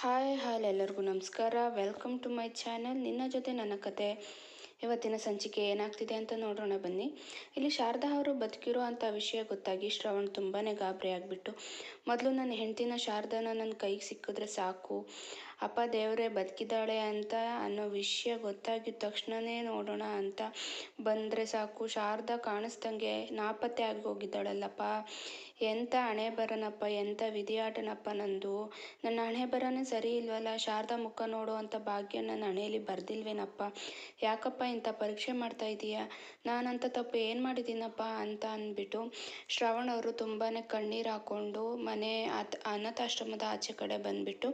Hi hi ಎಲ್ಲರಿಗೂ ನಮಸ್ಕಾರ. Welcome to my channel ನಿನ್ನ ಜೊತೆ ನನ್ನ ಕತೆ ಇವತ್ತಿನ ಸಂಚಿಕೆ ಏನಾಗ್ತಿದೆ ಅಂತ ನೋಡೋಣ ಬನ್ನಿ. ಇಲ್ಲಿ ಶಾರದಾ ಅವರು ಬದುಕಿರೋ ಅಂಥ ವಿಷಯ ಗೊತ್ತಾಗಿ ಶ್ರವಣ್ ತುಂಬಾ ಗಾಬರಿ ಆಗಿಬಿಟ್ಟು, ಮೊದಲು ನನ್ನ ಹೆಂಡತಿನ ಶಾರದಾನ ನನ್ನ ಕೈಗೆ ಸಿಕ್ಕಿದ್ರೆ ಸಾಕು ಅಪ್ಪ ದೇವರೇ ಬದುಕಿದ್ದಾಳೆ ಅಂತ ಅನ್ನೋ ವಿಷಯ ಗೊತ್ತಾಗಿದ್ದ ತಕ್ಷಣವೇ ನೋಡೋಣ ಅಂತ ಬಂದರೆ ಸಾಕು. ಶಾರದಾ ಕಾಣಿಸ್ದಂಗೆ ನಾಪತ್ತೆ ಆಗಿ ಹೋಗಿದ್ದಾಳಲ್ಲಪ್ಪ. ಎಂಥ ಹಣೆ ಬರನಪ್ಪ ಎಂಥ ವಿಧಿಯಾಟನಪ್ಪ ನಂದು. ನನ್ನ ಹಣೆ ಬರನೇ ಸರಿ ಇಲ್ವಲ್ಲ? ಶಾರದಾ ಮುಖ ನೋಡುವಂತ ಭಾಗ್ಯ ನನ್ನ ಹಣೆಯಲ್ಲಿ ಬರ್ದಿಲ್ವೇನಪ್ಪ? ಯಾಕಪ್ಪ ಇಂಥ ಪರೀಕ್ಷೆ ಮಾಡ್ತಾ ಇದೀಯಾ? ನಾನಂತ ತಪ್ಪು ಏನು ಮಾಡಿದ್ದೀನಪ್ಪ ಅಂತ ಅಂದ್ಬಿಟ್ಟು ಶ್ರವಣ್ ಅವರು ತುಂಬಾ ಕಣ್ಣೀರು ಹಾಕ್ಕೊಂಡು ಮನೆ ಅನಾಥಾಶ್ರಮದ ಆಚೆ ಕಡೆ ಬಂದುಬಿಟ್ಟು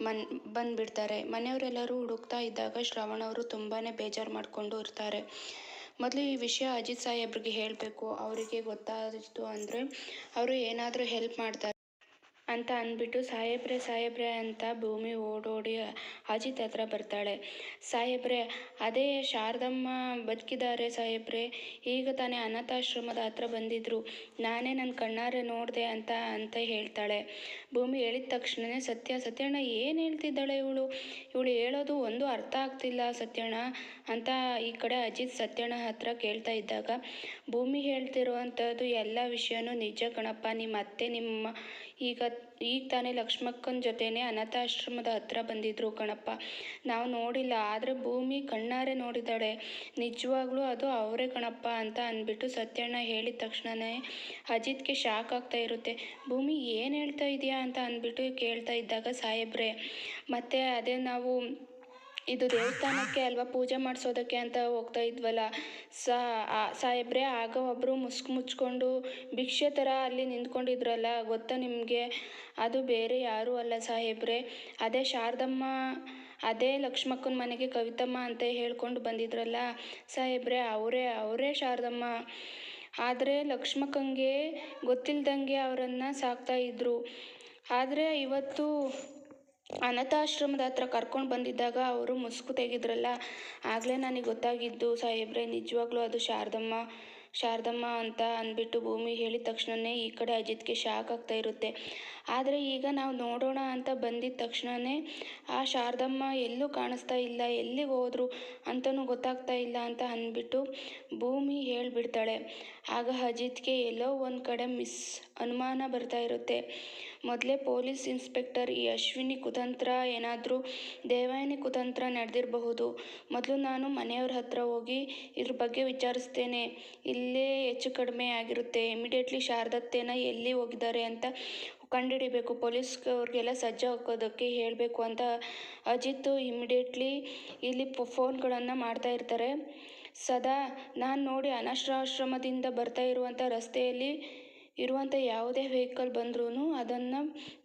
ಮನ್ ಬಂದುಬಿಡ್ತಾರೆ. ಮನೆಯವರೆಲ್ಲರೂ ಹುಡುಕ್ತಾ ಇದ್ದಾಗ ಶ್ರವಣ ಅವರು ತುಂಬಾ ಬೇಜಾರು ಮಾಡಿಕೊಂಡು ಇರ್ತಾರೆ. ಮೊದಲು ಈ ವಿಷಯ ಅಜಿತ್ ಸಾಹೇಬ್ರಿಗೆ ಹೇಳಬೇಕು. ಅವರಿಗೆ ಗೊತ್ತಾಯಿತು ಅಂದರೆ ಅವರು ಏನಾದರೂ ಹೆಲ್ಪ್ ಮಾಡ್ತಾರೆ. ಅಂತ ಅಂದ್ಬಿಟ್ಟು ಸಾಹೇಬ್ರೆ ಸಾಹೇಬ್ರೆ ಅಂತ ಭೂಮಿ ಓಡೋಡಿ ಅಜಿತ್ ಹತ್ರ ಬರ್ತಾಳೆ. ಸಾಹೇಬ್ರೆ, ಅದೇ ಶಾರದಮ್ಮ ಬದುಕಿದ್ದಾರೆ ಸಾಹೇಬ್ರೆ. ಈಗ ತಾನೇ ಅನಾಥಾಶ್ರಮದ ಹತ್ರ ಬಂದಿದ್ರು. ನಾನೇ ನನ್ನ ಕಣ್ಣಾರೆ ನೋಡಿದೆ ಅಂತ ಅಂತ ಹೇಳ್ತಾಳೆ. ಭೂಮಿ ಹೇಳಿದ ತಕ್ಷಣವೇ ಸತ್ಯ, ಸತ್ಯಣ್ಣ ಏನು ಹೇಳ್ತಿದ್ದಾಳೆ ಇವಳು? ಇವಳು ಹೇಳೋದು ಒಂದು ಅರ್ಥ ಆಗ್ತಿಲ್ಲ ಸತ್ಯಣ್ಣ ಅಂತ ಈ ಕಡೆ ಅಜಿತ್ ಸತ್ಯಣ್ಣ ಹತ್ರ ಕೇಳ್ತಾ ಇದ್ದಾಗ, ಭೂಮಿ ಹೇಳ್ತಿರುವಂಥದ್ದು ಎಲ್ಲ ವಿಷಯನೂ ನಿಜ ಕಣಪ್ಪ. ನಿಮ್ಮ ಅತ್ತೆ, ನಿಮ್ಮ ಈಗ ಈಗ ತಾನೇ ಲಕ್ಷ್ಮಕ್ಕನ ಜೊತೆನೇ ಅನಾಥಾಶ್ರಮದ ಹತ್ರ ಬಂದಿದ್ರು ಕಣಪ್ಪ. ನಾವು ನೋಡಿಲ್ಲ, ಆದರೆ ಭೂಮಿ ಕಣ್ಣಾರೆ ನೋಡಿದ್ದಾಳೆ. ನಿಜವಾಗ್ಲೂ ಅದು ಅವರೇ ಕಣಪ್ಪ ಅಂತ ಅಂದ್ಬಿಟ್ಟು ಸತ್ಯಣ್ಣ ಹೇಳಿದ ತಕ್ಷಣನೇ ಅಜಿತ್ಗೆ ಶಾಕ್ ಆಗ್ತಾ ಇರುತ್ತೆ. ಭೂಮಿ ಏನು ಹೇಳ್ತಾ ಇದೆಯಾ ಅಂತ ಅಂದ್ಬಿಟ್ಟು ಕೇಳ್ತಾ ಇದ್ದಾಗ, ಸಾಹೇಬ್ರೆ, ಮತ್ತೆ ಅದೇ ನಾವು ಇದು ದೇವಸ್ಥಾನಕ್ಕೆ ಅಲ್ವಾ ಪೂಜೆ ಮಾಡಿಸೋದಕ್ಕೆ ಅಂತ ಹೋಗ್ತಾ ಇದ್ವಲ್ಲ. ಸಾ ಸಾಹೇಬ್ರೆ, ಆಗ ಒಬ್ಬರು ಮುಸ್ಕು ಮುಚ್ಕೊಂಡು ಭಿಕ್ಷೆ ಥರ ಅಲ್ಲಿ ನಿಂತ್ಕೊಂಡಿದ್ರಲ್ಲ, ಗೊತ್ತಾ ನಿಮಗೆ? ಅದು ಬೇರೆ ಯಾರೂ ಅಲ್ಲ ಸಾಹೇಬ್ರೆ. ಅದೇ ಶಾರದಮ್ಮ, ಅದೇ ಲಕ್ಷ್ಮಕ್ಕನ ಮನೆಗೆ ಕವಿತಮ್ಮ ಅಂತ ಹೇಳ್ಕೊಂಡು ಬಂದಿದ್ರಲ್ಲ ಸಾಹೇಬ್ರೆ, ಅವರೇ ಅವರೇ ಶಾರದಮ್ಮ. ಆದರೆ ಲಕ್ಷ್ಮಕ್ಕಂಗೆ ಗೊತ್ತಿಲ್ದಂಗೆ ಅವರನ್ನು ಸಾಕ್ತಾ ಇದ್ದರು ಆದರೆ ಇವತ್ತು ಅನಾಥಾಶ್ರಮದ ಹತ್ರ ಕರ್ಕೊಂಡು ಬಂದಿದ್ದಾಗ ಅವರು ಮುಸುಕು ತೆಗೆದ್ರಲ್ಲ, ಆಗಲೇ ನನಗೆ ಗೊತ್ತಾಗಿದ್ದು, ಸಾಹೇಬ್ರೆ, ನಿಜವಾಗ್ಲೂ ಅದು ಶಾರದಮ್ಮ ಶಾರದಮ್ಮ ಅಂತ ಅಂದ್ಬಿಟ್ಟು ಭೂಮಿ ಹೇಳಿದ ತಕ್ಷಣವೇ ಈ ಕಡೆ ಅಜಿತ್ಗೆ ಶಾಕ್ ಆಗ್ತಾ ಇರುತ್ತೆ. ಆದರೆ ಈಗ ನಾವು ನೋಡೋಣ ಅಂತ ಬಂದಿದ್ದ ತಕ್ಷಣವೇ ಆ ಶಾರದಮ್ಮ ಎಲ್ಲೂ ಕಾಣಿಸ್ತಾ ಇಲ್ಲ, ಎಲ್ಲಿಗೆ ಹೋದ್ರು ಅಂತಲೂ ಗೊತ್ತಾಗ್ತಾ ಇಲ್ಲ ಅಂತ ಅಂದ್ಬಿಟ್ಟು ಭೂಮಿ ಹೇಳಿಬಿಡ್ತಾಳೆ. ಆಗ ಅಜಿತ್ಗೆ ಎಲ್ಲೋ ಒಂದು ಕಡೆ ಮಿಸ್ ಅನುಮಾನ ಬರ್ತಾ ಇರುತ್ತೆ. ಮೊದಲೇ ಪೊಲೀಸ್ ಇನ್ಸ್ಪೆಕ್ಟರ್ ಈ ಅಶ್ವಿನಿ ಕುತಂತ್ರ ಏನಾದರೂ ದೇವಾಯಿನಿ ಕುತಂತ್ರ ನಡೆದಿರಬಹುದು. ಮೊದಲು ನಾನು ಮನೆಯವ್ರ ಹತ್ರ ಹೋಗಿ ಇದ್ರ ಬಗ್ಗೆ ವಿಚಾರಿಸ್ತೇನೆ. ಇಲ್ಲೇ ಹೆಚ್ಚು ಕಡಿಮೆ ಆಗಿರುತ್ತೆ. ಇಮಿಡಿಯೇಟ್ಲಿ ಶಾರದತ್ತೇನ ಎಲ್ಲಿ ಹೋಗಿದ್ದಾರೆ ಅಂತ ಕಂಡುಹಿಡಿಬೇಕು. ಪೊಲೀಸ್ಗವ್ರಿಗೆಲ್ಲ ಸಜ್ಜು ಹಾಕೋದಕ್ಕೆ ಹೇಳಬೇಕು ಅಂತ ಅಜಿತ್ ಇಮಿಡಿಯೇಟ್ಲಿ ಇಲ್ಲಿ ಫೋನ್ಗಳನ್ನು ಮಾಡ್ತಾ ಇರ್ತಾರೆ. ಸದಾ ನಾನು ನೋಡಿ ಅನಾಶ್ರಾಶ್ರಮದಿಂದ ಬರ್ತಾ ಇರುವಂಥ ರಸ್ತೆಯಲ್ಲಿ ಇರುವಂಥ ಯಾವುದೇ ವೆಹಿಕಲ್ ಬಂದ್ರೂ ಅದನ್ನು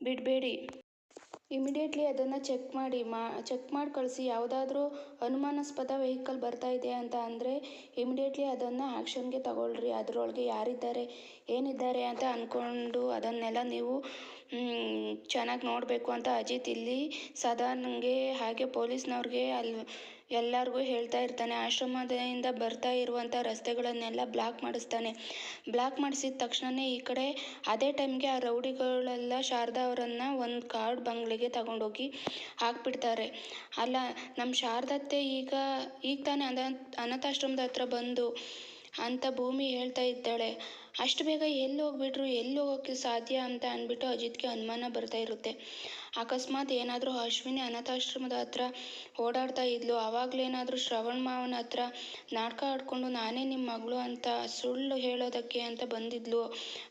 ಬಿಡಬೇಡಿ. ಇಮಿಡಿಯೇಟ್ಲಿ ಅದನ್ನು ಚೆಕ್ ಮಾಡಿ, ಮಾ ಚೆಕ್ ಮಾಡಿ ಕಳಿಸಿ ಯಾವುದಾದ್ರೂ ಅನುಮಾನಾಸ್ಪದ ವೆಹಿಕಲ್ ಬರ್ತಾ ಇದೆ ಅಂತ ಅಂದರೆ ಇಮಿಡಿಯೇಟ್ಲಿ ಅದನ್ನು ಆ್ಯಕ್ಷನ್ಗೆ ತಗೊಳ್ರಿ. ಅದರೊಳಗೆ ಯಾರಿದ್ದಾರೆ, ಏನಿದ್ದಾರೆ ಅಂತ ಅಂದ್ಕೊಂಡು ಅದನ್ನೆಲ್ಲ ನೀವು ಚೆನ್ನಾಗಿ ನೋಡಬೇಕು ಅಂತ ಅಜಿತ್ ಇಲ್ಲಿ ಸದಾ ನನಗೆ ಹಾಗೆ ಪೊಲೀಸ್ನವ್ರಿಗೆ ಅಲ್ಲಿ ಎಲ್ಲರಿಗೂ ಹೇಳ್ತಾ ಇರ್ತಾನೆ. ಆಶ್ರಮದಿಂದ ಬರ್ತಾ ಇರುವಂಥ ರಸ್ತೆಗಳನ್ನೆಲ್ಲ ಬ್ಲಾಕ್ ಮಾಡಿಸ್ತಾನೆ. ಬ್ಲಾಕ್ ಮಾಡಿಸಿದ ತಕ್ಷಣವೇ ಈ ಕಡೆ ಅದೇ ಟೈಮ್ಗೆ ಆ ರೌಡಿಗಳೆಲ್ಲ ಶಾರದಾ ಅವರನ್ನು ಒಂದು ಕಾರ್ಡ್ ಬಂಗ್ಲೆಗೆ ತಗೊಂಡೋಗಿ ಹಾಕ್ಬಿಡ್ತಾರೆ. ಅಲ್ಲ ನಮ್ಮ ಶಾರದತ್ತೆ ಈಗ ಈಗ ತಾನೇ ಅನ, ಅನಾಥಾಶ್ರಮದ ಹತ್ರ ಬಂದು ಅಂತ ಭೂಮಿ ಹೇಳ್ತಾ ಇದ್ದಾಳೆ. ಅಷ್ಟು ಬೇಗ ಎಲ್ಲಿ ಹೋಗ್ಬಿಟ್ರು, ಎಲ್ಲಿ ಹೋಗೋಕ್ಕೆ ಸಾಧ್ಯ ಅಂತ ಅಂದ್ಬಿಟ್ಟು ಅಜಿತ್ಗೆ ಅನುಮಾನ ಬರ್ತಾ ಇರುತ್ತೆ. ಅಕಸ್ಮಾತ್ ಏನಾದರೂ ಅಶ್ವಿನಿ ಅನಾಥಾಶ್ರಮದ ಹತ್ರ ಓಡಾಡ್ತಾ ಇದ್ಲು. ಆವಾಗಲೇನಾದರೂ ಶ್ರವಣ್ ಮಾವನ ಹತ್ರ ನಾಟಕ ಆಡಿಕೊಂಡು ನಾನೇ ನಿಮ್ಮ ಮಗಳು ಅಂತ ಸುಳ್ಳು ಹೇಳೋದಕ್ಕೆ ಅಂತ ಬಂದಿದ್ಲು.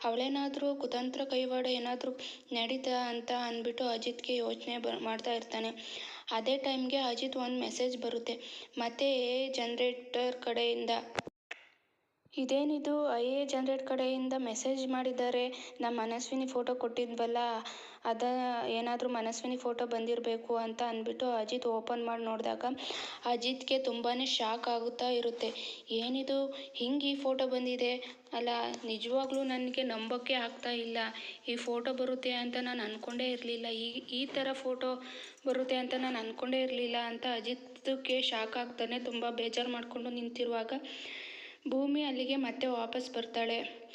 ಅವಳೇನಾದರೂ ಕುತಂತ್ರ ಕೈವಾಡ ಏನಾದರೂ ನಡೀತಾ ಅಂತ ಅಂದ್ಬಿಟ್ಟು ಅಜಿತ್ಗೆ ಯೋಚನೆ ಬ, ಮಾಡ್ತಾ ಇರ್ತಾನೆ. ಅದೇ ಟೈಮ್ಗೆ ಅಜಿತ್ ಒಂದು ಮೆಸೇಜ್ ಬರುತ್ತೆ. ಮತ್ತೆ ಎ ಜನರೇಟರ್ ಕಡೆಯಿಂದ ಇದೇನಿದು? ಐ ಎ ಜನರೇಟ್ ಕಡೆಯಿಂದ ಮೆಸೇಜ್ ಮಾಡಿದ್ದಾರೆ. ನಮ್ಮ ಮನಸ್ವಿನಿ ಫೋಟೋ ಕೊಟ್ಟಿದ್ವಲ್ಲ, ಅದ ಏನಾದರೂ ಮನಸ್ವಿನಿ ಫೋಟೋ ಬಂದಿರಬೇಕು ಅಂತ ಅಂದ್ಬಿಟ್ಟು ಅಜಿತ್ ಓಪನ್ ಮಾಡಿ ನೋಡಿದಾಗ, ಅಜಿತ್ಗೆ ತುಂಬಾ ಶಾಕ್ ಆಗುತ್ತಾ ಇರುತ್ತೆ. ಏನಿದು? ಹಿಂಗೆ ಈ ಫೋಟೋ ಬಂದಿದೆ? ಅಲ್ಲ, ನಿಜವಾಗ್ಲೂ ನನಗೆ ನಂಬೋಕ್ಕೆ ಆಗ್ತಾ ಇಲ್ಲ. ಈ ಫೋಟೋ ಬರುತ್ತೆ ಅಂತ ನಾನು ಅಂದ್ಕೊಂಡೇ ಇರಲಿಲ್ಲ. ಈ ಈ ಥರ ಫೋಟೋ ಬರುತ್ತೆ ಅಂತ ನಾನು ಅಂದ್ಕೊಂಡೇ ಇರಲಿಲ್ಲ ಅಂತ ಅಜಿತ್ಗೆ ಶಾಕ್ ಆಗ್ತಾನೆ ತುಂಬ ಬೇಜಾರು ಮಾಡಿಕೊಂಡು ನಿಂತಿರುವಾಗ ಭೂಮಿ ಅಲ್ಲಿಗೆ ಮತ್ತೆ ವಾಪಸ್ ಬರ್ತಾಳೆ.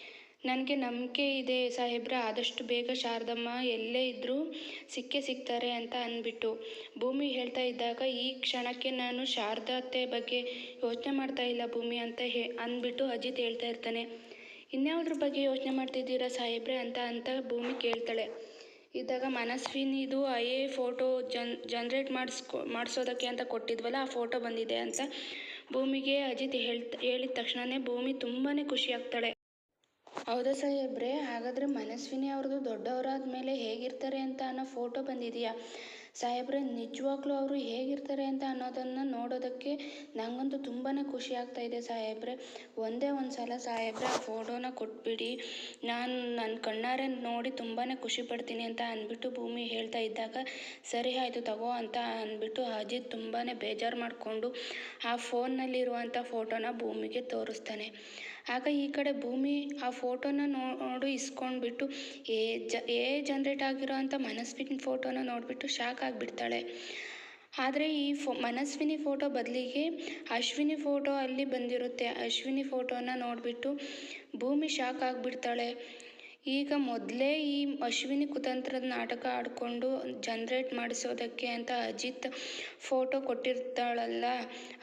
ನನಗೆ ನಂಬಿಕೆ ಇದೆ ಸಾಹೇಬ್ರ, ಆದಷ್ಟು ಬೇಗ ಶಾರದಮ್ಮ ಎಲ್ಲೇ ಇದ್ದರೂ ಸಿಕ್ಕೇ ಸಿಗ್ತಾರೆ ಅಂತ ಅಂದ್ಬಿಟ್ಟು. ಭೂಮಿ ಹೇಳ್ತಾ ಇದ್ದಾಗ, ಈ ಕ್ಷಣಕ್ಕೆ ನಾನು ಶಾರದತೆ ಬಗ್ಗೆ ಯೋಚನೆ ಮಾಡ್ತಾ ಇಲ್ಲ ಭೂಮಿ ಅಂತ ಹೇ, ಅಂದ್ಬಿಟ್ಟು ಅಜಿತ್ ಹೇಳ್ತಾ ಇರ್ತಾನೆ. ಇನ್ಯಾವುದ್ರ ಬಗ್ಗೆ ಯೋಚನೆ ಮಾಡ್ತಿದ್ದೀರಾ ಸಾಹೇಬ್ರೆ ಅಂತ ಅಂತ ಭೂಮಿ ಕೇಳ್ತಾಳೆ. ಇದ್ದಾಗ ಮನಸ್ವಿನಿದು I A photo Jan, generate ಮಾಡಿಸ್ಕೊ, ಮಾಡಿಸೋದಕ್ಕೆ ಅಂತ ಕೊಟ್ಟಿದ್ವಲ್ಲ, ಆ ಫೋಟೋ ಬಂದಿದೆ ಅಂತ ಭೂಮಿಗೆ ಅಜಿತ್ ಹೇಳ್ತ ಹೇಳಿದ ತಕ್ಷಣವೇ ಭೂಮಿ ತುಂಬಾ ಖುಷಿ ಆಗ್ತಾಳೆ ಹೌದಾ ಸಾಹೇಬ್ರೆ, ಹಾಗಾದರೆ ಮನಸ್ವಿನಿ ಅವ್ರದ್ದು ದೊಡ್ಡವರಾದ ಮೇಲೆ ಹೇಗಿರ್ತಾರೆ ಅಂತ ಅನ್ನೋ ಫೋಟೋ ಬಂದಿದೆಯಾ? ಸಾಹೇಬ್ರೆ, ನಿಜವಾಗ್ಲೂ ಅವರು ಹೇಗಿರ್ತಾರೆ ಅಂತ ಅನ್ನೋದನ್ನು ನೋಡೋದಕ್ಕೆ ನನಗಂತೂ ತುಂಬಾ ಖುಷಿ ಆಗ್ತಾ ಇದೆ ಸಾಹೇಬ್ರೆ. ಒಂದೇ ಒಂದು ಸಲ ಸಾಹೇಬ್ರೆ ಆ ಫೋಟೋನ ಕೊಟ್ಬಿಡಿ. ನಾನು ನನ್ನ ಕಣ್ಣಾರೆ ನೋಡಿ ತುಂಬಾ ಖುಷಿ ಪಡ್ತೀನಿ ಅಂತ ಅಂದ್ಬಿಟ್ಟು ಭೂಮಿ ಹೇಳ್ತಾ ಇದ್ದಾಗ, ಸರಿ ಆಯಿತು ತಗೋ ಅಂತ ಅಂದ್ಬಿಟ್ಟು ಅಜಿತ್ ತುಂಬಾ ಬೇಜಾರು ಮಾಡಿಕೊಂಡು ಆ ಫೋನ್ನಲ್ಲಿರುವಂಥ ಫೋಟೋನ ಭೂಮಿಗೆ ತೋರಿಸ್ತಾನೆ. ಆಗ ಈ ಕಡೆ ಭೂಮಿ ಆ ಫೋಟೋನ ನೋಡು ಇಸ್ಕೊಂಡ್ಬಿಟ್ಟು, ಏ ಜ, ಏ ಜನ್ರೇಟ್ ಆಗಿರೋ ಅಂಥ ಮನಸ್ವಿನಿ ಫೋಟೋನ ನೋಡಿಬಿಟ್ಟು ಶಾಕ್ ಆಗಿಬಿಡ್ತಾಳೆ. ಆದರೆ ಈ ಫೋ, ಮನಸ್ವಿನಿ ಫೋಟೋ ಬದಲಿಗೆ ಅಶ್ವಿನಿ ಫೋಟೋ ಅಲ್ಲಿ ಬಂದಿರುತ್ತೆ. ಅಶ್ವಿನಿ ಫೋಟೋನ ನೋಡಿಬಿಟ್ಟು ಭೂಮಿ ಶಾಕ್ ಆಗಿಬಿಡ್ತಾಳೆ. ಈಗ ಮೊದಲೇ ಈ ಅಶ್ವಿನಿ ಕುತಂತ್ರದ ನಾಟಕ ಆಡಿಕೊಂಡು ಜನ್ರೇಟ್ ಮಾಡಿಸೋದಕ್ಕೆ ಅಂತ ಅಜಿತ್ ಫೋಟೋ ಕೊಟ್ಟಿರ್ತಾಳಲ್ಲ,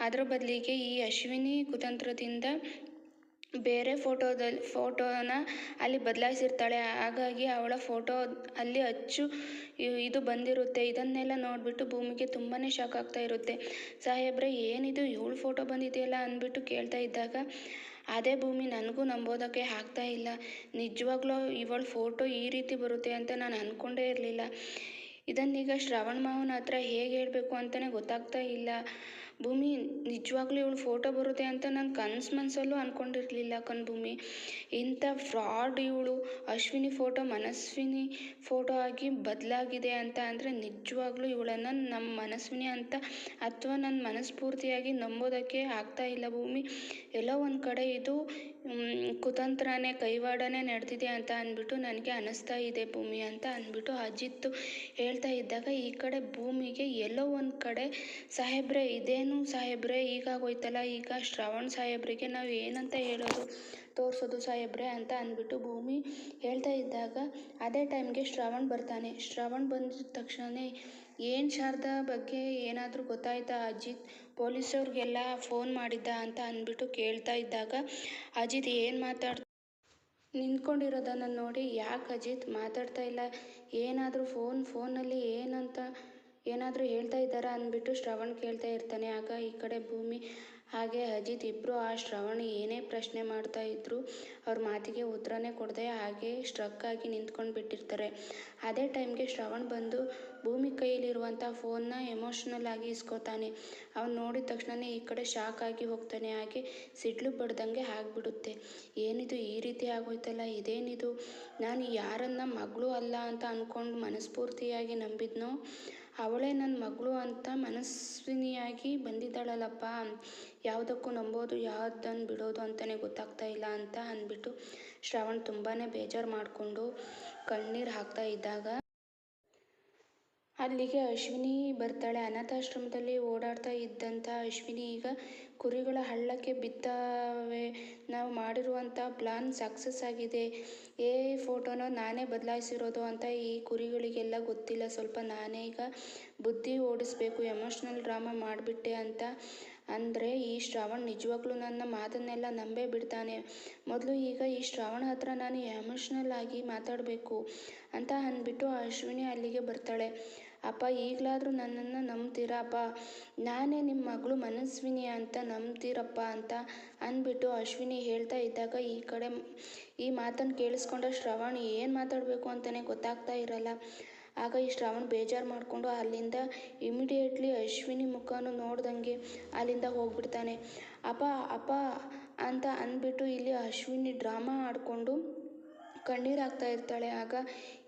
ಅದರ ಬದಲಿಗೆ ಈ ಅಶ್ವಿನಿ ಕುತಂತ್ರದಿಂದ ಬೇರೆ ಫೋಟೋದಲ್ಲಿ ಫೋಟೋನ ಅಲ್ಲಿ ಬದಲಾಯಿಸಿರ್ತಾಳೆ. ಹಾಗಾಗಿ ಅವಳ ಫೋಟೋ ಅಲ್ಲಿ ಅಚ್ಚು ಇದು ಬಂದಿರುತ್ತೆ. ಇದನ್ನೆಲ್ಲ ನೋಡಿಬಿಟ್ಟು ಭೂಮಿಗೆ ತುಂಬಾ ಶಾಕ್ ಆಗ್ತಾ ಇರುತ್ತೆ. ಸಾಹೇಬ್ರೆ, ಏನಿದು? ಇವಳು ಫೋಟೋ ಬಂದಿದೆಯಲ್ಲ ಅಂದ್ಬಿಟ್ಟು ಕೇಳ್ತಾ ಇದ್ದಾಗ, ಅದೇ ಭೂಮಿ ನನಗೂ ನಂಬೋದಕ್ಕೆ ಆಗ್ತಾ ಇಲ್ಲ. ನಿಜವಾಗ್ಲೂ ಇವಳ ಫೋಟೋ ಈ ರೀತಿ ಬರುತ್ತೆ ಅಂತ ನಾನು ಅಂದ್ಕೊಂಡೇ ಇರಲಿಲ್ಲ. ಇದನ್ನೀಗ ಶ್ರವಣ ಮಾವನ ಹತ್ರ ಹೇಗೆ ಹೇಳಬೇಕು ಅಂತಲೇ ಗೊತ್ತಾಗ್ತಾ ಇಲ್ಲ. ಭೂಮಿ ನಿಜವಾಗ್ಲೂ ಇವಳು ಫೋಟೋ ಬರುತ್ತೆ ಅಂತ ನನ್ನ ಕನ್ಸು ಮನಸಲ್ಲೂ ಅಂದ್ಕೊಂಡಿರಲಿಲ್ಲ ಕಣ್ ಭೂಮಿ. ಇಂಥ ಫ್ರಾಡ್ ಇವಳು. ಅಶ್ವಿನಿ ಫೋಟೋ ಮನಸ್ವಿನಿ ಫೋಟೋ ಆಗಿ ಬದಲಾಗಿದೆ ಅಂತ ಅಂದರೆ ನಿಜವಾಗ್ಲೂ ಇವಳನ್ನು ನಮ್ಮ ಮನಸ್ವಿನಿ ಅಂತ ಅಥವಾ ನನ್ನ ಮನಸ್ಫೂರ್ತಿಯಾಗಿ ನಂಬೋದಕ್ಕೆ ಆಗ್ತಾ ಇಲ್ಲ ಭೂಮಿ. ಎಲ್ಲೋ ಒಂದು ಕಡೆ ಇದು ಕುತಂತ್ರನೇ, ಕೈವಾಡನೇ ನಡೆದಿದೆ ಅಂತ ಅಂದ್ಬಿಟ್ಟು ನನಗೆ ಅನಿಸ್ತಾ ಇದೆ ಭೂಮಿ ಅಂತ ಅಂದ್ಬಿಟ್ಟು ಅಜಿತ್ ಹೇಳ್ತಾ ಇದ್ದಾಗ ಈ ಕಡೆ ಭೂಮಿಗೆ ಎಲ್ಲೋ ಒಂದು ಕಡೆ ಸಾಹೇಬ್ರೆ ಇದೇನು ಸಾಹೇಬ್ರೆ ಈಗಾಗೋಯ್ತಲ್ಲ ಈಗ ಶ್ರವಣ್ ಸಾಹೇಬ್ರಿಗೆ ನಾವು ಏನಂತ ಹೇಳೋದು ತೋರಿಸೋದು ಸಾಹೇಬ್ರೆ ಅಂತ ಅಂದ್ಬಿಟ್ಟು ಭೂಮಿ ಹೇಳ್ತಾ ಇದ್ದಾಗ ಅದೇ ಟೈಮ್ಗೆ ಶ್ರವಣ್ ಬರ್ತಾನೆ. ಶ್ರವಣ್ ಬಂದಿದ ತಕ್ಷಣ ಏನು ಶಾರದಾ ಬಗ್ಗೆ ಏನಾದರೂ ಗೊತ್ತಾಯ್ತಾ ಅಜಿತ್? ಪೊಲೀಸವ್ರಿಗೆಲ್ಲ ಫೋನ್ ಮಾಡಿದ್ದ ಅಂತ ಅಂದ್ಬಿಟ್ಟು ಕೇಳ್ತಾ ಇದ್ದಾಗ ಅಜಿತ್ ಏನು ಮಾತಾಡ್, ನಿಂತ್ಕೊಂಡಿರೋದನ್ನು ನೋಡಿ ಯಾಕೆ ಅಜಿತ್ ಮಾತಾಡ್ತಾ ಇಲ್ಲ? ಏನಾದರೂ ಫೋನ್ ಫೋನಲ್ಲಿ ಏನಂತ ಏನಾದರೂ ಹೇಳ್ತಾ ಇದ್ದಾರಾ ಅಂದ್ಬಿಟ್ಟು ಶ್ರವಣ್ ಕೇಳ್ತಾ ಇರ್ತಾನೆ. ಆಗ ಈ ಕಡೆ ಭೂಮಿ ಹಾಗೆ ಅಜಿತ್ ಇಬ್ಬರು ಆ ಶ್ರವಣ್ ಏನೇ ಪ್ರಶ್ನೆ ಮಾಡ್ತಾ ಇದ್ರು ಅವ್ರ ಮಾತಿಗೆ ಉತ್ತರನೇ ಕೊಡದೆ ಹಾಗೆ ಸ್ಟ್ರಕ್ ಆಗಿ ನಿಂತ್ಕೊಂಡು ಬಿಟ್ಟಿರ್ತಾರೆ. ಅದೇ ಟೈಮ್ಗೆ ಶ್ರವಣ್ ಬಂದು ಭೂಮಿ ಕೈಯಲ್ಲಿರುವಂಥ ಫೋನ್ನ ಎಮೋಷ್ನಲ್ ಆಗಿ ಇಸ್ಕೊತಾನೆ. ಅವ್ನು ನೋಡಿದ ತಕ್ಷಣನೇ ಈ ಕಡೆ ಶಾಕ್ ಆಗಿ ಹೋಗ್ತಾನೆ. ಹಾಗೆ ಸಿಡ್ಲು ಬಡ್ದಂಗೆ ಆಗಿಬಿಡುತ್ತೆ. ಏನಿದು ಈ ರೀತಿ ಆಗೋಯ್ತಲ್ಲ, ಇದೇನಿದು? ನಾನು ಯಾರನ್ನ ಮಗಳು ಅಲ್ಲ ಅಂತ ಅಂದ್ಕೊಂಡು ಮನಸ್ಫೂರ್ತಿಯಾಗಿ ನಂಬಿದ್ನೋ? ಅವಳೇ ನನ್ನ ಮಗಳು ಅಂತ ಮನಸ್ವಿನಿಯಾಗಿ ಬಂದಿದ್ದಾಳಲ್ಲಪ್ಪ. ಯಾವುದಕ್ಕೂ ನಂಬೋದು ಯಾವುದನ್ನು ಬಿಡೋದು ಅಂತಲೇ ಗೊತ್ತಾಗ್ತಾ ಇಲ್ಲ ಅಂತ ಅಂದ್ಬಿಟ್ಟು ಶ್ರವಣ್ ತುಂಬಾ ಬೇಜಾರು ಮಾಡಿಕೊಂಡು ಕಣ್ಣೀರು ಹಾಕ್ತಾ ಇದ್ದಾಗ ಅಲ್ಲಿಗೆ ಅಶ್ವಿನಿ ಬರ್ತಾಳೆ. ಅನಾಥಾಶ್ರಮದಲ್ಲಿ ಓಡಾಡ್ತಾ ಇದ್ದಂಥ ಅಶ್ವಿನಿ ಈಗ ಕುರಿಗಳ ಹಳ್ಳಕ್ಕೆ ಬಿದ್ದಾವೆ. ನಾವು ಮಾಡಿರುವಂಥ ಪ್ಲಾನ್ ಸಕ್ಸಸ್ ಆಗಿದೆ. ಏ ಫೋಟೋನ ನಾನೇ ಬದಲಾಯಿಸಿರೋದು ಅಂತ ಈ ಕುರಿಗಳಿಗೆಲ್ಲ ಗೊತ್ತಿಲ್ಲ. ಸ್ವಲ್ಪ ನಾನೇ ಈಗ ಬುದ್ಧಿ ಓಡಿಸ್ಬೇಕು, ಎಮೋಷ್ನಲ್ ಡ್ರಾಮಾ ಮಾಡಿಬಿಟ್ಟೆ ಅಂತ ಅಂದರೆ ಈ ಶ್ರವಣ್ ನಿಜವಾಗ್ಲೂ ನನ್ನ ಮಾತನ್ನೆಲ್ಲ ನಂಬೇ ಬಿಡ್ತಾನೆ. ಮೊದಲು ಈಗ ಈ ಶ್ರಾವಣ ಹತ್ರ ನಾನು ಎಮೋಷ್ನಲ್ ಆಗಿ ಮಾತಾಡಬೇಕು ಅಂತ ಅಂದ್ಬಿಟ್ಟು ಅಶ್ವಿನಿ ಅಲ್ಲಿಗೆ ಬರ್ತಾಳೆ. ಅಪ್ಪ, ಈಗಲಾದರೂ ನನ್ನನ್ನು ನಂಬ್ತೀರಪ್ಪ ನಾನೇ ನಿಮ್ಮ ಮಗಳು ಮನಸ್ವಿನಿ ಅಂತ ನಂಬ್ತೀರಪ್ಪ ಅಂತ ಅಂದ್ಬಿಟ್ಟು ಅಶ್ವಿನಿ ಹೇಳ್ತಾ ಇದ್ದಾಗ ಈ ಕಡೆ ಈ ಮಾತನ್ನು ಕೇಳಿಸ್ಕೊಂಡ ಶ್ರವಣ್ ಏನು ಮಾತಾಡಬೇಕು ಅಂತಲೇ ಗೊತ್ತಾಗ್ತಾ ಇರಲ್ಲ. ಆಗ ಈ ಶ್ರವಣ್ ಬೇಜಾರು ಮಾಡಿಕೊಂಡು ಅಲ್ಲಿಂದ ಇಮಿಡಿಯೇಟ್ಲಿ ಅಶ್ವಿನಿ ಮುಖನೂ ನೋಡ್ದಂಗೆ ಅಲ್ಲಿಂದ ಹೋಗ್ಬಿಡ್ತಾನೆ. ಅಪ್ಪ ಅಪ್ಪ ಅಂತ ಅಂದ್ಬಿಟ್ಟು ಇಲ್ಲಿ ಅಶ್ವಿನಿ ಡ್ರಾಮಾ ಆಡಿಕೊಂಡು ಕಣ್ಣೀರು ಹಾಕ್ತಾ ಇರ್ತಾಳೆ. ಆಗ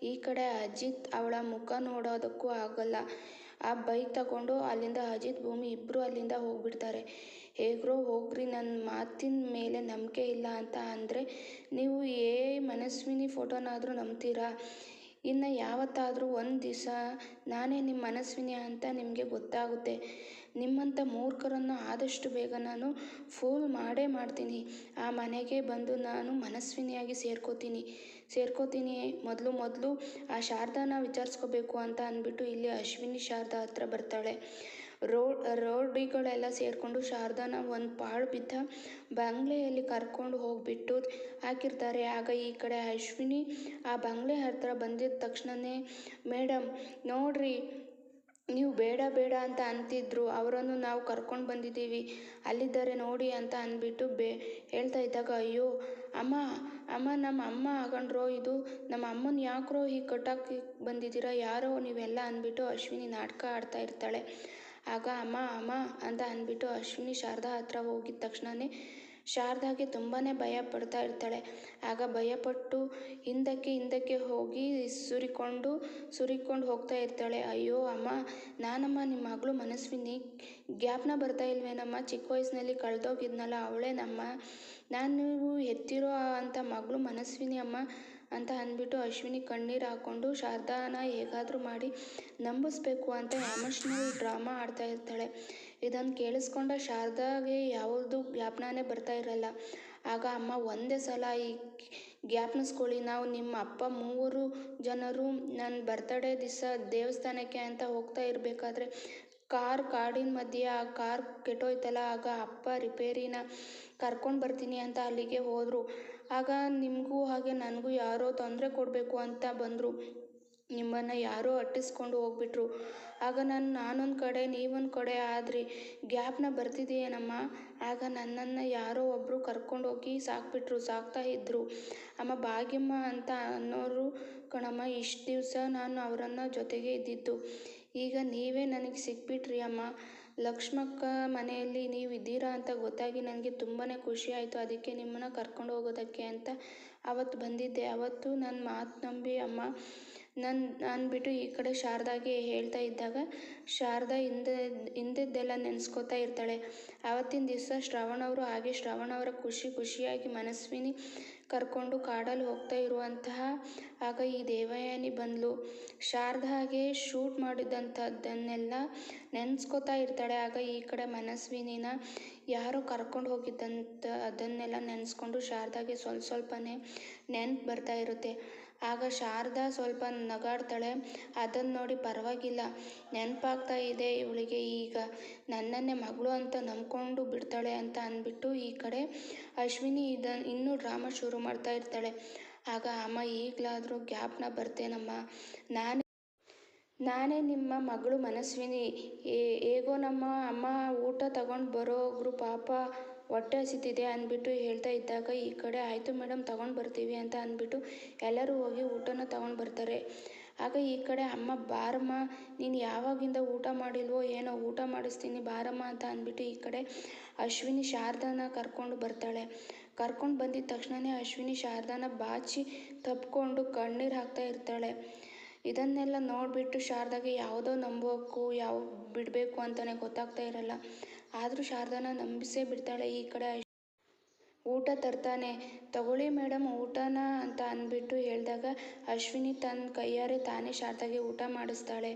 ಈ ಕಡೆ ಅಜಿತ್ ಅವಳ ಮುಖ ನೋಡೋದಕ್ಕೂ ಆಗಲ್ಲ. ಆ ಬೈಕ್ ತಗೊಂಡು ಅಲ್ಲಿಂದ ಅಜಿತ್ ಭೂಮಿ ಇಬ್ಬರು ಅಲ್ಲಿಂದ ಹೋಗ್ಬಿಡ್ತಾರೆ. ಹೇಗ್ರೋ, ಹೋಗ್ರಿ ನನ್ನ ಮಾತಿನ ಮೇಲೆ ನಂಬಿಕೆ ಇಲ್ಲ ಅಂತ ಅಂದರೆ ನೀವು ಏ ಮನಸ್ವಿನಿ ಫೋಟೋನಾದರೂ ನಂಬ್ತೀರಾ? ಇನ್ನು ಯಾವತ್ತಾದರೂ ಒಂದು ದಿವಸ ನಾನೇ ನಿಮ್ಮ ಮನಸ್ವಿನಿ ಅಂತ ನಿಮಗೆ ಗೊತ್ತಾಗುತ್ತೆ. ನಿಮ್ಮಂಥ ಮೂರ್ಖರನ್ನು ಆದಷ್ಟು ಬೇಗ ನಾನು ಫೋನ್ ಮಾಡೇ ಮಾಡ್ತೀನಿ. ಆ ಮನೆಗೆ ಬಂದು ನಾನು ಮನಸ್ವಿನಿಯಾಗಿ ಸೇರ್ಕೋತೀನಿ. ಸೇರ್ಕೋತೀನಿ ಮೊದಲು ಮೊದಲು ಆ ಶಾರದಾನ ವಿಚಾರಿಸ್ಕೋಬೇಕು ಅಂತ ಅಂದ್ಬಿಟ್ಟು ಇಲ್ಲಿ ಅಶ್ವಿನಿ ಶಾರದಾ ಹತ್ರ ಬರ್ತಾಳೆ. ರೋಡ್, ರೋಡಿಗಳೆಲ್ಲ ಸೇರಿಕೊಂಡು ಶಾರದಾನ ಒಂದು ಪಾಳು ಬಿದ್ದ ಬಂಗ್ಲೆಯಲ್ಲಿ ಕರ್ಕೊಂಡು ಹೋಗಿಬಿಟ್ಟು ಹಾಕಿರ್ತಾರೆ. ಆಗ ಈ ಕಡೆ ಅಶ್ವಿನಿ ಆ ಬಂಗ್ಲೆ ಹತ್ರ ಬಂದಿದ್ದ ತಕ್ಷಣವೇ ಮೇಡಮ್ ನೋಡ್ರಿ, ನೀವು ಬೇಡ ಬೇಡ ಅಂತ ಅಂತಿದ್ರು. ಅವರನ್ನು ನಾವು ಕರ್ಕೊಂಡು ಬಂದಿದ್ದೀವಿ. ಅಲ್ಲಿದ್ದಾರೆ ನೋಡಿ ಅಂತ ಅಂದ್ಬಿಟ್ಟು ಬೇ, ಹೇಳ್ತಾ ಇದ್ದಾಗ, ಅಯ್ಯೋ, ಅಮ್ಮ ಅಮ್ಮ, ನಮ್ಮ ಅಮ್ಮ ಆಗಂಡ್ರೋ ಇದು ನಮ್ಮ ಅಮ್ಮನ ಯಾಕ್ರೋ ಹೀಗೆ ಕಟ್ಟಾಕಿ ಬಂದಿದ್ದೀರಾ? ಯಾರೋ ನೀವೆಲ್ಲ? ಅಂದ್ಬಿಟ್ಟು ಅಶ್ವಿನಿ ನಾಟಕ ಆಡ್ತಾ ಇರ್ತಾಳೆ. ಆಗ ಅಮ್ಮ ಅಮ್ಮ ಅಂತ ಅಂದ್ಬಿಟ್ಟು ಅಶ್ವಿನಿ ಶಾರದಾ ಹತ್ರ ಹೋಗಿದ ತಕ್ಷಣವೇ ಶಾರದಾಗೆ ತುಂಬಾ ಭಯ ಪಡ್ತಾ ಇರ್ತಾಳೆ. ಆಗ ಭಯಪಟ್ಟು ಹಿಂದಕ್ಕೆ ಹಿಂದಕ್ಕೆ ಹೋಗಿ ಸುರಿಕೊಂಡು ಸುರಿಕೊಂಡು ಹೋಗ್ತಾ ಇರ್ತಾಳೆ. ಅಯ್ಯೋ ಅಮ್ಮ, ನಾನಮ್ಮ ನಿಮ್ಮ ಮಗಳು ಮನಸ್ವಿನಿ ಗ್ಯಾಪ್ನ ಬರ್ತಾ ಇಲ್ವೇನಮ್ಮ? ಚಿಕ್ಕ ವಯಸ್ಸಿನಲ್ಲಿ ಕಳೆದೋಗಿದ್ನಲ್ಲ ಅವಳೇ ನಮ್ಮ ನಾನು ನೀವು ಎತ್ತಿರೋ ಅಂಥ ಮಗಳು ಮನಸ್ವಿನಿ ಅಮ್ಮ ಅಂತ ಅಂದ್ಬಿಟ್ಟು ಅಶ್ವಿನಿ ಕಣ್ಣೀರು ಹಾಕ್ಕೊಂಡು ಶಾರದಾನ, ಹೇಗಾದರೂ ಮಾಡಿ, ನಂಬಿಸ್ಬೇಕು ಅಂತ ಎಮೋಷ್ನಲ್ ಡ್ರಾಮಾ ಆಡ್ತಾ ಇರ್ತಾಳೆ. ಇದನ್ನು ಕೇಳಿಸ್ಕೊಂಡ ಶಾರದಾಗೆ ಯಾವುದು ಜ್ಞಾಪನನೇ ಬರ್ತಾ ಇರಲ್ಲ. ಆಗ ಅಮ್ಮ ಒಂದೇ ಸಲ ಈ ಜ್ಞಾಪನಿಸ್ಕೊಳ್ಳಿ, ನಾವು ನಿಮ್ಮ ಅಪ್ಪ ಮೂವರು ಜನರು ನನ್ನ ಬರ್ತಡೇ ದಿವಸ ದೇವಸ್ಥಾನಕ್ಕೆ ಅಂತ ಹೋಗ್ತಾ ಇರಬೇಕಾದ್ರೆ, ಕಾರ್ ಕಾಡಿನ ಮಧ್ಯೆ, ಆ ಕಾರ್ ಕೆಟ್ಟೋಯ್ತಲ್ಲ, ಆಗ ಅಪ್ಪ ರಿಪೇರಿನ ಕರ್ಕೊಂಡು ಬರ್ತೀನಿ ಅಂತ ಅಲ್ಲಿಗೆ ಹೋದರು. ಆಗ ನಿಮಗೂ ಹಾಗೆ ನನಗೂ ಯಾರೋ ತೊಂದರೆ ಕೊಡಬೇಕು ಅಂತ ಬಂದರು. ನಿಮ್ಮನ್ನು ಯಾರೋ ಅಟ್ಟಿಸ್ಕೊಂಡು ಹೋಗ್ಬಿಟ್ರು. ಆಗ ನಾನು, ನಾನೊಂದು ಕಡೆ, ನೀವೊಂದು ಕಡೆ ಆದ್ರಿ. ಗ್ಯಾಪ್ನ ಬರ್ತಿದೆಯೇನಮ್ಮ? ಆಗ ನನ್ನನ್ನು ಯಾರೋ ಒಬ್ಬರು ಕರ್ಕೊಂಡೋಗಿ ಸಾಕ್ಬಿಟ್ರು, ಸಾಕ್ತಾ ಇದ್ದರು ಅಮ್ಮ ಭಾಗ್ಯಮ್ಮ ಅಂತ ಅನ್ನೋರು, ಕಣಮ್ಮ, ಇಷ್ಟು ದಿವಸ ನಾನು ಅವರನ್ನು ಜೊತೆಗೆ ಇದ್ದಿದ್ದು. ಈಗ ನೀವೇ ನನಗೆ ಸಿಕ್ಬಿಟ್ರಿ ಅಮ್ಮ. ಲಕ್ಷ್ಮಕ್ಕ ಮನೆಯಲ್ಲಿ ನೀವು ಇದ್ದೀರಾ ಅಂತ ಗೊತ್ತಾಗಿ ನನಗೆ ತುಂಬಾ ಖುಷಿ ಆಯಿತು. ಅದಕ್ಕೆ ನಿಮ್ಮನ್ನು ಕರ್ಕೊಂಡು ಹೋಗೋದಕ್ಕೆ ಅಂತ ಅವತ್ತು ಬಂದಿದ್ದೆ. ಅವತ್ತು ನನ್ನ ಮಾತು ನಂಬಿ ಅಮ್ಮ ನನ್ನ ಬಿಟ್ಟು ಈ ಕಡೆ ಶಾರದಾಗೆ ಹೇಳ್ತಾ ಇದ್ದಾಗ ಶಾರದಾ ಹಿಂದೆ, ಹಿಂದಿದ್ದೆಲ್ಲ ನೆನೆಸ್ಕೋತಾ ಇರ್ತಾಳೆ. ಆವತ್ತಿನ ದಿವಸ ಶ್ರವಣವರು ಹಾಗೆ ಶ್ರವಣವರ ಖುಷಿ ಖುಷಿಯಾಗಿ ಮನಸ್ವಿನಿ ಕರ್ಕೊಂಡು ಕಾಡಲ್ಲಿ ಹೋಗ್ತಾ ಇರುವಂತಹ ಆಗ ಈ ದೇವಯಾನಿ ಬಂದಳು ಶಾರದಾಗೆ ಶೂಟ್ ಮಾಡಿದಂಥದ್ದನ್ನೆಲ್ಲ ನೆನೆಸ್ಕೋತಾ ಇರ್ತಾಳೆ. ಆಗ ಈ ಕಡೆ ಮನಸ್ವಿನಿನ ಯಾರೋ ಕರ್ಕೊಂಡು ಹೋಗಿದ್ದಂಥ ಅದನ್ನೆಲ್ಲ ನೆನೆಸ್ಕೊಂಡು ಶಾರದಾಗೆ ಸ್ವಲ್ಪ ಸ್ವಲ್ಪನೇ ನೆನ್ಪು ಬರ್ತಾ ಇರುತ್ತೆ. ಆಗ ಶಾರದಾ ಸ್ವಲ್ಪ ನಗಾಡ್ತಾಳೆ. ಅದನ್ನು ನೋಡಿ ಪರವಾಗಿಲ್ಲ. ನೆನಪಾಗ್ತಾ ಇದೆ ಇವಳಿಗೆ ಈಗ. ನನ್ನನ್ನೇ ಮಗಳು ಅಂತ ನಂಬ್ಕೊಂಡು ಬಿಡ್ತಾಳೆ ಅಂತ ಅಂದ್ಬಿಟ್ಟು ಈ ಕಡೆ ಅಶ್ವಿನಿ ಇದನ್ನು ಇನ್ನೂ ಡ್ರಾಮಾ ಶುರು ಮಾಡ್ತಾ ಇರ್ತಾಳೆ. ಆಗ ಅಮ್ಮ ಈಗಲಾದರೂ ಗ್ಯಾಪ್ನ ಬರ್ತೇನಮ್ಮ. ನಾನು ನಾನೇ ನಿಮ್ಮ ಮಗಳು ಮನಸ್ವಿನಿ. ಹೇಗೋ ನಮ್ಮ ಅಮ್ಮ ಊಟ ತಗೊಂಡು ಬರೋಗ್ರು ಪಾಪ ಹೊಟ್ಟೆ ಹಸಿತಿದೆ ಅಂದ್ಬಿಟ್ಟು ಹೇಳ್ತಾ ಇದ್ದಾಗ, ಈ ಕಡೆ ಆಯಿತು ಮೇಡಮ್ ತಗೊಂಡು ಬರ್ತೀವಿ ಅಂತ ಅಂದ್ಬಿಟ್ಟು ಎಲ್ಲರೂ ಹೋಗಿ ಊಟನ ತಗೊಂಡು ಬರ್ತಾರೆ. ಆಗ ಈ ಕಡೆ, ಅಮ್ಮ, ಬಾರಮ್ಮ, ನೀನು ಯಾವಾಗಿಂದ ಊಟ ಮಾಡಿಲ್ವೋ, ಏನೋ, ಊಟ ಮಾಡಿಸ್ತೀನಿ, ಬಾರಮ್ಮ ಅಂತ ಅಂದ್ಬಿಟ್ಟು ಈ ಕಡೆ ಅಶ್ವಿನಿ ಶಾರದಾನ ಕರ್ಕೊಂಡು ಬರ್ತಾಳೆ. ಕರ್ಕೊಂಡು ಬಂದಿದ್ದ ತಕ್ಷಣವೇ ಅಶ್ವಿನಿ ಶಾರದಾನ ಬಾಚಿ ತಪ್ಪಿಕೊಂಡು ಕಣ್ಣೀರು ಹಾಕ್ತಾ ಇರ್ತಾಳೆ. ಇದನ್ನೆಲ್ಲ ನೋಡಿಬಿಟ್ಟು ಶಾರದಾಗೆ ಯಾವುದೋ ನಂಬೋಕು ಯಾವ, ಬಿಡಬೇಕು ಅಂತಲೇ ಗೊತ್ತಾಗ್ತಾ ಇರಲ್ಲ. ಆದರೂ ಶಾರದಾನ ನಂಬಿಸೇ ಬಿಡ್ತಾಳೆ ಈ ಕಡೆ ಊಟ ತರ್ತಾನೆ. ತಗೊಳ್ಳಿ ಮೇಡಮ್ ಊಟನ ಅಂತ ಅಂದ್ಬಿಟ್ಟು ಹೇಳಿದಾಗ ಅಶ್ವಿನಿ ತನ್ನ ಕೈಯಾರೆ ತಾನೇ ಶಾರದಾಗೆ ಊಟ ಮಾಡಿಸ್ತಾಳೆ.